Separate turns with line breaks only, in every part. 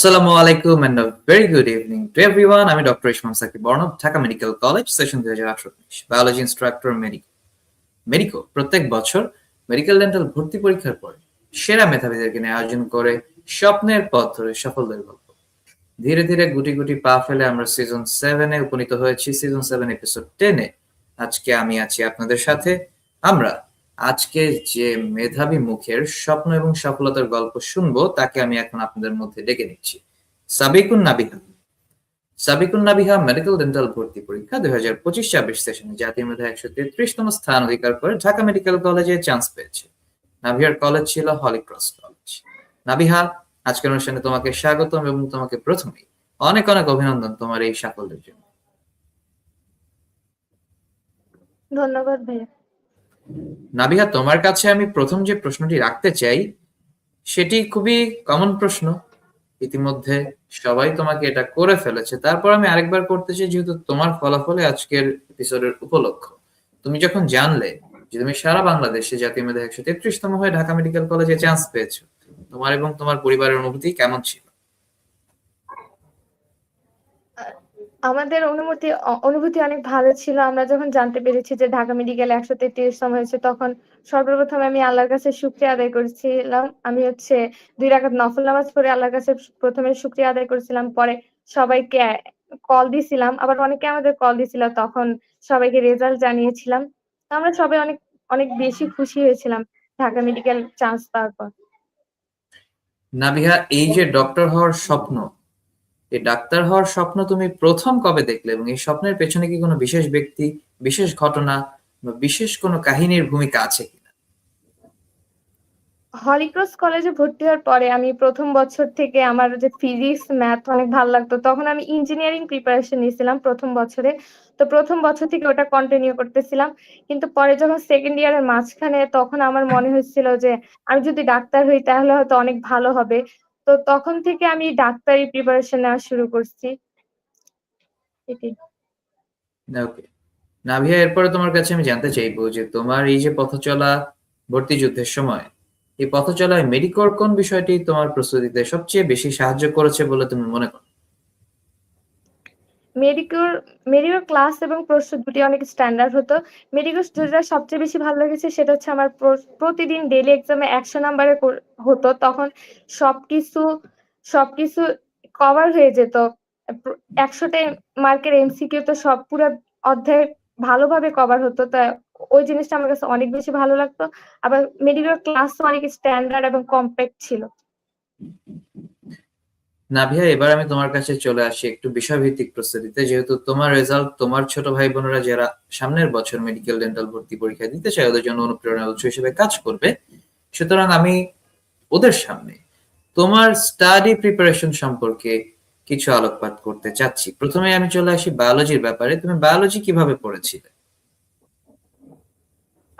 আসসালামু আলাইকুম and very good evening to everyone আমি doctor Ismam Sakib Barnab Dhaka medical college session দুই হাজার আঠারো বায়োলজি ইনস্ট্রাক্টর মেডিকো মেডিকো প্রত্যেক বছর মেডিকেল ডেন্টাল ভর্তি পরীক্ষার পরে সেরা মেধাবীদেরকে নিয়ে আয়োজন করে স্বপ্নের পথ ধরে সাফল্যের গল্প। ধীরে ধীরে গুটি গুটি পা ফেলে আমরা সিজন সেভেনে উপনীত হয়েছি। সিজন সেভেন এপিসোড টেনে আজকে আমি আছি আপনাদের সাথে। আমরা আজকে যে মেধাবী মুখের স্বপ্ন এবং সফলতার গল্প শুনব, তাকে আমি এখন আপনাদের মধ্যে ডেকে নিচ্ছি। সাবিকুন নাবিহা। সাবিকুন নাবিহা মেডিকেল ডেন্টাল ভর্তি পরীক্ষা দুই হাজার পঁচিশ ছাব্বিশ সেশনে জাতীয় মেধা একশো তেত্রিশতম স্থান অধিকার করে ঢাকা মেডিকেল কলেজে চান্স পেয়েছে। নাভিহার কলেজ ছিল হলিক্রস কলেজ। নাবিহা, আজকের অনুষ্ঠানে তোমাকে স্বাগতম এবং তোমাকে প্রথমেই অনেক অনেক অভিনন্দন তোমার এই সাফল্যের জন্য।
ধন্যবাদ ভাইয়া।
নাবিহা তোমার কাছে আমি প্রথম যে প্রশ্নটি রাখতে চাই, সেটি খুবই কমন প্রশ্ন। ইতিমধ্যে সবাই তোমাকে এটা করে ফেলেছে। তারপর আমি আরেকবার করতে চাই, যেহেতু তোমার ফলাফলে আজকের এপিসোডের উপলক্ষ। তুমি যখন জানলে যে তুমি সারা বাংলাদেশে জাতীয় মেধা একশো তেত্রিশতম হয়ে ঢাকা মেডিকেল কলেজে চান্স পেয়েছ, তোমার এবং তোমার পরিবারের অনুভূতি কেমন ছিল?
আমাদের অনুমতি অনুভূতি অনেক ভালো ছিল। আমরা যখন জানতে পেরেছি যে ঢাকা মেডিকেল একশো তেত্রিশতম হয়েছে, তখন সর্বপ্রথম আমি আল্লাহর কাছে শুক্রিয়া আদায় করেছিলাম। আমি হচ্ছে দুই রাকাত নফল নামাজ পড়ে আল্লাহর কাছে প্রথমে শুক্রিয়া আদায় করেছিলাম। পরে সবাইকে কল দিছিলাম। আবার অনেকে আমাদের কল দিছিল, তখন সবাইকে রেজাল্ট জানিয়েছিলাম। আমরা সবাই অনেক অনেক বেশি খুশি হয়েছিলাম ঢাকা মেডিকেল চান্স পাওয়ার পর।
নাবিহা, এই যে ডক্টর হওয়ার স্বপ্ন এই ডাক্তার হওয়ার স্বপ্ন তুমি প্রথম কবে দেখলে? এবং এই স্বপ্নের পেছনে কি কোনো বিশেষ ব্যক্তি, বিশেষ ঘটনা, বা বিশেষ কোনো কাহিনীর ভূমিকা আছে কিনা?
হলিক্রস কলেজে ভর্তি হওয়ার পরে আমি প্রথম বছর থেকে আমার যে ফিজিক্স, ম্যাথ অনেক ভালো লাগতো। তখন আমি ইঞ্জিনিয়ারিং প্রিপারেশন নিয়েছিলাম প্রথম বছরে। তো প্রথম বছর থেকে ওটা কন্টিনিউ করতেছিলাম। কিন্তু পরে যখন সেকেন্ড ইয়ারের মাঝখানে তখন আমার মনে হয়েছিল যে, আমি যদি ডাক্তার হই তাহলে হয়তো অনেক ভালো হবে। তো তখন থেকে আমি ডাক্তারি প্রিপারেশন নেওয়া শুরু করছি।
ওকে নাভিয়া, এরপরে তোমার কাছে আমি জানতে চাইব যে তোমার এই যে পথ চলা ভর্তি যুদ্ধের সময়, এই পথ চলায় মেডিকোর কোন বিষয়টি তোমার প্রস্তুতিতে সবচেয়ে বেশি সাহায্য করেছে বলে তুমি মনে করো?
মেডিকোর মেডিকোর ক্লাস এবং প্রশ্ন দুটি অনেক স্ট্যান্ডার্ড হতো। মেডিকোর যেটা সবচেয়ে বেশি ভালো লেগেছে সেটা হচ্ছে আমার প্রতিদিন ডেইলি এক্সামে একশো নাম্বারে হতো। তখন সবকিছু সবকিছু কভার হয়ে যেত। একশোটা মার্কের এমসিকিউ তো সব পুরো অধ্যায় ভালোভাবে কভার হতো। তা ওই জিনিসটা আমার কাছে অনেক বেশি ভালো লাগতো। আবার মেডিকোর ক্লাস অনেক স্ট্যান্ডার্ড এবং কম্প্যাক্ট ছিল।
নাভিয়া এবার আমি তোমার কাছে চলে আসি একটু বিষয়ভিত্তিক প্রস্তুতিতে। যেহেতু তোমার রেজাল্ট তোমার ছোট ভাই বোনেরা যারা সামনের বছর মেডিকেল ডেন্টাল ভর্তি পরীক্ষা দিতে চায়, ওদের জন্য অনুপ্রেরণা উৎস হিসেবে কাজ করবে। সুতরাং আমি ওদের সামনে তোমার স্টাডি প্রিপারেশন সম্পর্কে কিছু আলোকপাত করতে চাচ্ছি। প্রথমে আমি চলে আসি বায়োলজির ব্যাপারে। তুমি বায়োলজি কীভাবে পড়েছিলে?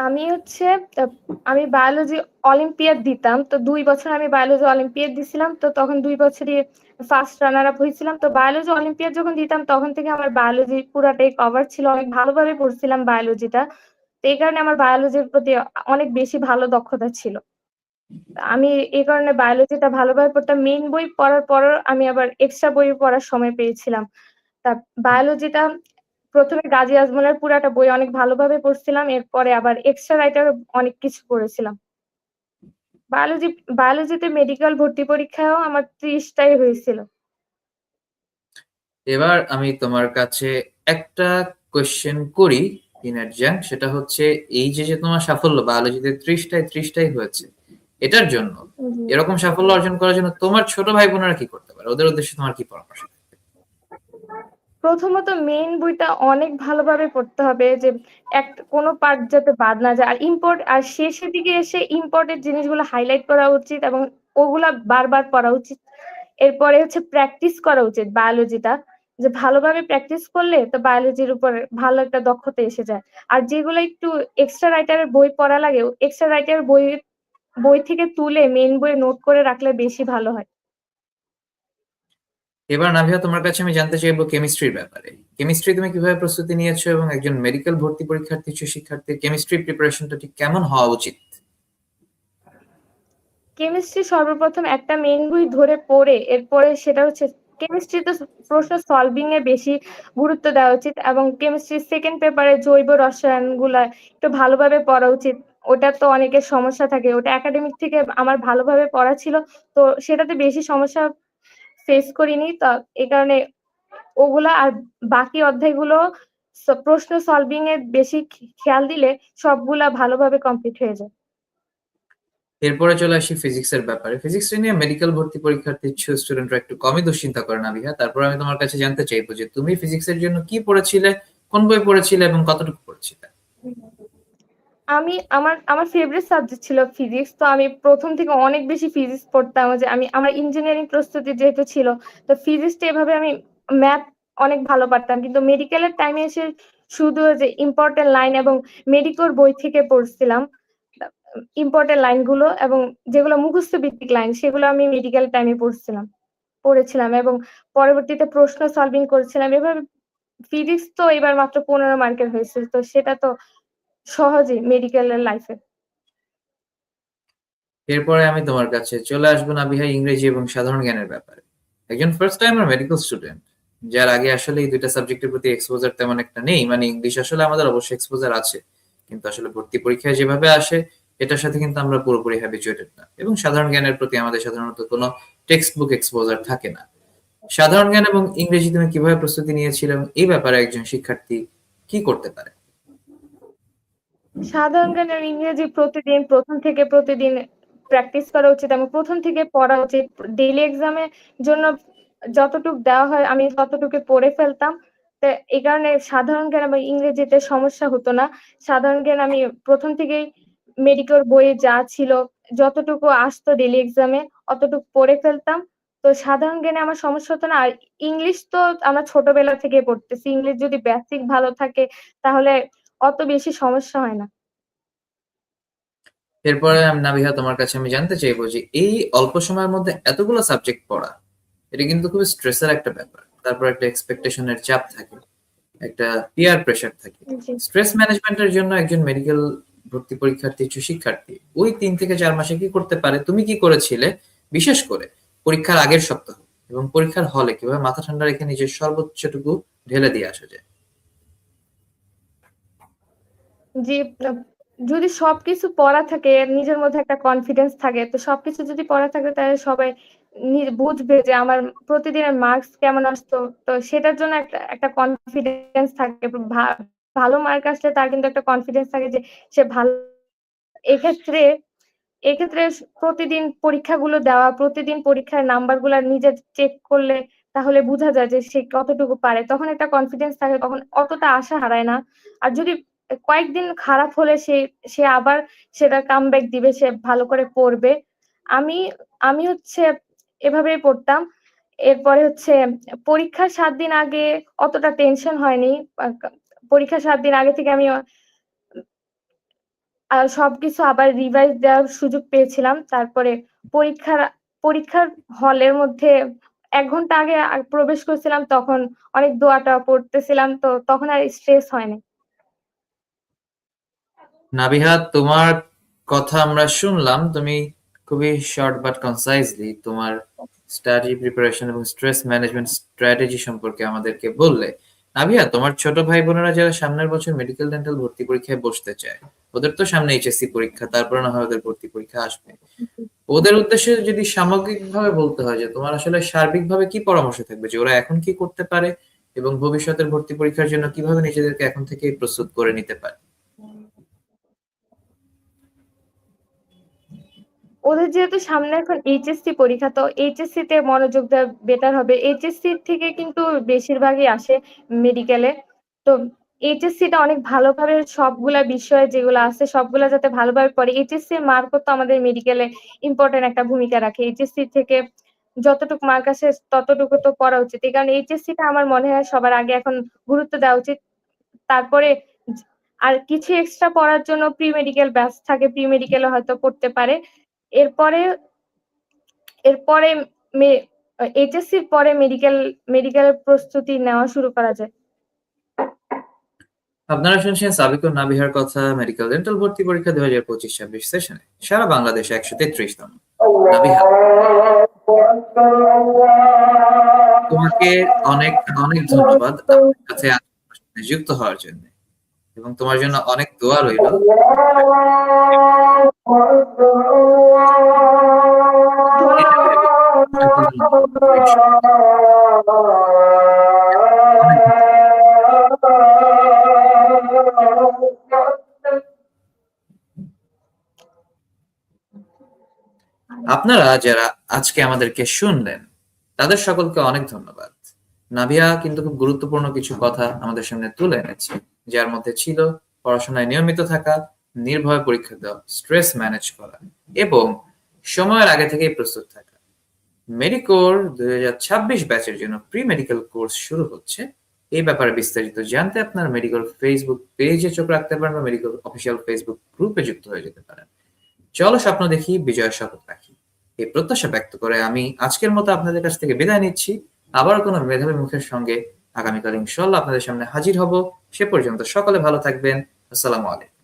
আমি হচ্ছে আমি বায়োলজি অলিম্পিয়াড দিতাম, তো দুই বছর আমি বায়োলজি অলিম্পিয়াড দিছিলাম, তো তখন দুই বছরই ফার্স্ট রানার আপ হয়েছিলাম, তো বায়োলজি অলিম্পিয়াড যখন দিতাম, তখন থেকে আমার বায়োলজি পুরাটাই কভার ছিল অনেক ভালোভাবে পড়ছিলাম বায়োলজিটা তো এই কারণে আমার বায়োলজির প্রতি অনেক বেশি ভালো দক্ষতা ছিল। আমি এই কারণে বায়োলজিটা ভালোভাবে পড়তাম মেইন বই পড়ার পর আমি আবার এক্সট্রা বই পড়ার সময় পেয়েছিলাম। তা বায়োলজিটা প্রথমে গাজী আজমলের পুরাটা বই অনেক ভালোভাবে পড়ছিলাম এরপরে আবার এক্সট্রা রাইটার অনেক কিছু পড়েছিলাম। বায়োলজি বায়োলজিতে মেডিকেল ভর্তি পরীক্ষাও আমার ত্রিশটাই হয়েছিল।
এবার আমি তোমার কাছে একটা কোয়েশ্চেন করি ইন অ্যাডজাং সেটা হচ্ছে এই যে যে তোমার সাফল্য বায়োলজিতে ত্রিশটায় ত্রিশটাই হয়েছে এটার জন্য এরকম সাফল্য অর্জন করার জন্য তোমার ছোট ভাই বোনেরা কি করতে পারে? ওদের উদ্দেশ্যে তোমার কি পরামর্শ?
প্রথমত মেইন বইটা অনেক ভালোভাবে পড়তে হবে যে এক, কোনো পার্ট যাতে বাদ না যায়। আর ইম্পর্ট আর শেষের দিকে এসে ইম্পর্টেন্ট জিনিসগুলো হাইলাইট করা উচিত এবং ওগুলা বারবার পড়া উচিত। এরপরে হচ্ছে প্র্যাকটিস করা উচিত বায়োলজিটা যে ভালোভাবে প্র্যাকটিস করলে তো বায়োলজির উপর ভালো একটা দক্ষতা এসে যায়। আর যেগুলো একটু এক্সট্রা রাইটারের বই পড়া লাগে এক্সট্রা রাইটারের বই বই থেকে তুলে মেইন বই নোট করে রাখলে বেশি ভালো হয়।
এবার নাভিয়া, তোমার কাছে আমি জানতে চাইব কেমিস্ট্রির ব্যাপারে। কেমিস্ট্রি তুমি কীভাবে প্রস্তুতি নিয়েছো এবং একজন মেডিকেল ভর্তি পরীক্ষার্থী হিসেবে শিক্ষার্থীর কেমিস্ট্রি প্রিপারেশনটা ঠিক কেমন হওয়া উচিত?
কেমিস্ট্রি সর্বপ্রথম একটা মেইন বই ধরে পড়ে, এরপরে সেটা হচ্ছে কেমিস্ট্রি তো প্রশ্ন সলভিং এ বেশি গুরুত্ব দেওয়া উচিত এবং কেমিস্ট্রির সেকেন্ড পেপারে জৈব রসায়নগুলা একটু ভালোভাবে পড়া উচিত। ওটা তো অনেকের সমস্যা থাকে। ওটা একাডেমিক থেকে আমার ভালোভাবে পড়া ছিল, তো সেটাতে বেশি সমস্যা ফেস করিনি, তা এই কারণে ওগুলা আর বাকি অধ্যায়গুলো প্রশ্ন সলভিং এ বেশি খেয়াল দিলে সবগুলা ভালোভাবে কমপ্লিট হয়ে যায়।
এরপরে চলে আসি ফিজিক্স এর ব্যাপারে। ফিজিক্স নিয়ে মেডিকেল ভর্তি পরীক্ষার্থী স্টুডেন্টরা একটু কমই দুশ্চিন্তা করে না, বিহা। তারপর আমি তোমার কাছে জানতে চাইব যে তুমি ফিজিক্স এর জন্য কি পড়েছিলে, কোন বই পড়েছিলে এবং কতটুকু পড়েছিলে?
আমি, আমার আমার ফেভারিট সাবজেক্ট ছিল ফিজিক্স তো আমি প্রথম থেকে অনেক বেশি ফিজিক্স পড়তাম যে আমি, আমার ইঞ্জিনিয়ারিং প্রস্তুতি যেহেতু ছিল, তো ফিজিক্সটা এভাবে আমি ম্যাথ অনেক ভালো পারতাম। কিন্তু মেডিকেলের টাইমে এসে শুধু যে ইম্পর্টেন্ট লাইন এবং মেডিকোর বই থেকে পড়ছিলাম ইম্পর্টেন্ট লাইনগুলো এবং যেগুলো মুখস্থ ভিত্তিক লাইন সেগুলো আমি মেডিকেল টাইমে পড়ছিলাম, পড়েছিলাম এবং পরবর্তীতে প্রশ্ন সলভিং করেছিলাম। এভাবে ফিজিক্স তো এবার মাত্র পনেরো মার্কের হয়েছে, তো সেটা তো সহজেই মেডিকেলের লাইফে
এরপরে আমি তোমার কাছে চলে আসব না বিহার ইংরেজি এবং সাধারণ জ্ঞানের ব্যাপারে। একজন ফার্স্ট টাইমার মেডিকেল স্টুডেন্ট যার আগে আসলে এই দুইটা সাবজেক্টের প্রতি এক্সপোজার তেমন একটা নেই মানে ইংলিশ আসলে আমাদের অবশ্যই এক্সপোজার আছে, কিন্তু আসলে ভর্তি পরীক্ষায় যেভাবে আসে, এটার সাথে কিন্তু আমরা পুরোপুরি হ্যাবিচুয়েটেড না এবং সাধারণ জ্ঞানের প্রতি আমাদের সাধারণত কোনো টেক্সট বুক এক্সপোজার থাকে না। সাধারণ জ্ঞান এবং ইংরেজি তুমি কীভাবে প্রস্তুতি নিয়েছিলে এবং এই ব্যাপারে একজন শিক্ষার্থী কি করতে পারে?
সাধারণ জ্ঞান আর ইংরেজি প্রতিদিন, প্রথম থেকে প্রতিদিন প্র্যাকটিস করা উচিত এবং প্রথম থেকে পড়া উচিত। ডেইলি এক্সামের জন্য যতটুকু দেওয়া হয় আমি ততটুকু পড়ে ফেলতাম। এই কারণে সাধারণ জ্ঞান এবং ইংরেজিতে সমস্যা হতো না। সাধারণ জ্ঞান আমি প্রথম থেকেই মেডিকেল বইয়ে যা ছিল, যতটুকু আসতো ডেইলি এক্সামে অতটুকু পড়ে ফেলতাম। তো সাধারণ জ্ঞানে আমার সমস্যা হতো না। আর ইংলিশ তো আমরা ছোটবেলা থেকে পড়তেছি। ইংলিশ যদি বেসিক ভালো থাকে, তাহলে অত বেশি সমস্যা হয় না।
এরপরে আমি নাবিহা তোমার কাছে আমি জানতে চাইব যে এই অল্প সময়ের মধ্যে এতগুলো সাবজেক্ট পড়া এটা কিন্তু খুব স্ট্রেসের একটা ব্যাপার। তারপর একটা এক্সপেকটেশনের চাপ থাকে একটা পিয়ার প্রেশার থাকে। স্ট্রেস ম্যানেজমেন্টের জন্য একজন মেডিকেল ভর্তি পরীক্ষার্থী উচ্চ শিক্ষার্থী ওই তিন থেকে চার মাসে কি করতে পারে তুমি কি করেছিলে বিশেষ করে পরীক্ষার আগের সপ্তাহ এবং পরীক্ষার হলে কীভাবে মাথা ঠান্ডা রেখে নিজের সর্বোচ্চটুকু ঢেলে দিয়ে আসা যায়।
আহ, যদি সবকিছু পড়া থাকে নিজের মধ্যে একটা কনফিডেন্স থাকে তো সবকিছু যদি পড়া থাকে তাহলে সবাই বুঝবে যে আমার প্রতিদিনের মার্কস কেমন আসতো। তো সেটার জন্য একটা একটা কনফিডেন্স থাকে। ভালো মার্ক আসলে তার কিন্তু একটা কনফিডেন্স থাকে যে সে ভালো। এক্ষেত্রে এক্ষেত্রে প্রতিদিন পরীক্ষাগুলো দেওয়া প্রতিদিন পরীক্ষার নাম্বার নাম্বারগুলো নিজে চেক করলে তাহলে বোঝা যায় যে সে কতটুকু পারে। তখন একটা কনফিডেন্স থাকে তখন অতটা আশা হারায় না। আর যদি কয়েকদিন খারাপ হলে সে সে আবার সেটা কামব্যাক দিবে সে ভালো করে পড়বে। আমি আমি হচ্ছে এভাবেই পড়তাম। এরপরে হচ্ছে পরীক্ষার সাত দিন আগে অতটা টেনশন হয়নি। আহ, পরীক্ষার সাত দিন আগে থেকে আমি সবকিছু আবার রিভাইজ দেওয়ার সুযোগ পেয়েছিলাম। তারপরে পরীক্ষার পরীক্ষার হলের মধ্যে এক ঘণ্টা আগে প্রবেশ করছিলাম তখন অনেক দোয়াটা পড়তেছিলাম তো তখন আর স্ট্রেস হয়নি।
নাবিহা, তোমার কথা আমরা শুনলাম। তুমি খুবই শর্ট বাট কনসাইজলি তোমার স্টাডি প্রিপারেশন এবং স্ট্রেস ম্যানেজমেন্ট স্ট্র্যাটেজি সম্পর্কে আমাদেরকে বললে। নাবিহা, তোমার ছোট ভাই বোনেরা যারা সামনের বছর মেডিকেল ডেন্টাল ভর্তি পরীক্ষায় বসতে চায়, ওদের তো সামনে এইচএসসি পরীক্ষা, তারপরে না হয় ওদের ভর্তি পরীক্ষা আসবে। ওদের উদ্দেশ্যে যদি সামগ্রিকভাবে বলতে হয় যে তোমার আসলে সার্বিকভাবে কি পরামর্শ থাকবে, যে ওরা এখন কি করতে পারে এবং ভবিষ্যতের ভর্তি পরীক্ষার জন্য কীভাবে নিজেদেরকে এখন থেকে প্রস্তুত করে নিতে পারে?
ওদের যেহেতু সামনে এখন এইচএসসি পরীক্ষা, তো এইচএসসি তে মনোযোগ দেওয়া বেটার হবে এইচএসসি থেকে কিন্তু বেশিরভাগই আসে মেডিকেলে তো এইচএসসি টা অনেক ভালোভাবে সবগুলা বিষয় যেগুলো আছে, সবগুলা যাতে ভালোভাবে পড়ে এইচএসসি এর মার্কও তো আমাদের মেডিকেলে ইম্পর্টেন্ট একটা ভূমিকা রাখে। এইচএসসি থেকে যতটুকু মার্ক আসে, ততটুকু তো পড়া উচিত। এই কারণে এইচএসসি টা আমার মনে হয় সবার আগে এখন গুরুত্ব দেওয়া উচিত। তারপরে আর কিছু এক্সট্রা পড়ার জন্য প্রি মেডিকেল ব্যাচ থাকে প্রি মেডিকেলে হয়তো পড়তে পারে। এরপরে এরপরে এইচএসসির পরে মেডিকেল মেডিকেল প্রস্তুতি নেওয়া শুরু করা যায়।
আপনারা শুনছেন সাবিকুর নাবিহার কথা মেডিকেল ডেন্টাল ভর্তি পরীক্ষা দুই হাজার পঁচিশ ছাব্বিশ সেশনে সারা বাংলাদেশে একশো তেত্রিশতম। নাবিহা, তোমাকে অনেক অনেক ধন্যবাদ। সাথে আজকের যুক্ত হওয়ার জন্য। এবং তোমার জন্য অনেক দোয়া রইল। আপনারা যারা আজকে আমাদেরকে শুনলেন, তাদের সকলকে অনেক ধন্যবাদ। নাভিয়া, কিন্তু খুব গুরুত্বপূর্ণ কিছু কথা আমাদের সামনে তুলে এনেছে। যার মধ্যে ছিল পড়াশোনায় নিয়মিত থাকা, নির্ভয় পরীক্ষা দেওয়া স্ট্রেস ম্যানেজ করা এবং সময়ের আগে থেকেই প্রস্তুত থাকা। মেডিকোর দুই হাজার ছাব্বিশ ব্যাচের জন্য প্রি মেডিকেল কোর্স শুরু হচ্ছে। এই ব্যাপারে বিস্তারিত জানতে আপনার মেডিকোর ফেসবুক পেজে চোখ রাখতে পারেন বা মেডিকোর অফিসিয়াল ফেসবুক গ্রুপে যুক্ত হয়ে যেতে পারেন। চলো স্বপ্ন দেখি বিজয় শপথ রাখি। এই প্রত্যাশা ব্যক্ত করে আমি আজকের মতো আপনাদের কাছ থেকে বিদায় নিচ্ছি। আবার কোনো মেধাবী মুখের সঙ্গে আগামীকাল ইনশাল্লাহ আপনাদের সামনে হাজির হব। সে পর্যন্ত সকলে ভালো থাকবেন। আসসালামু আলাইকুম।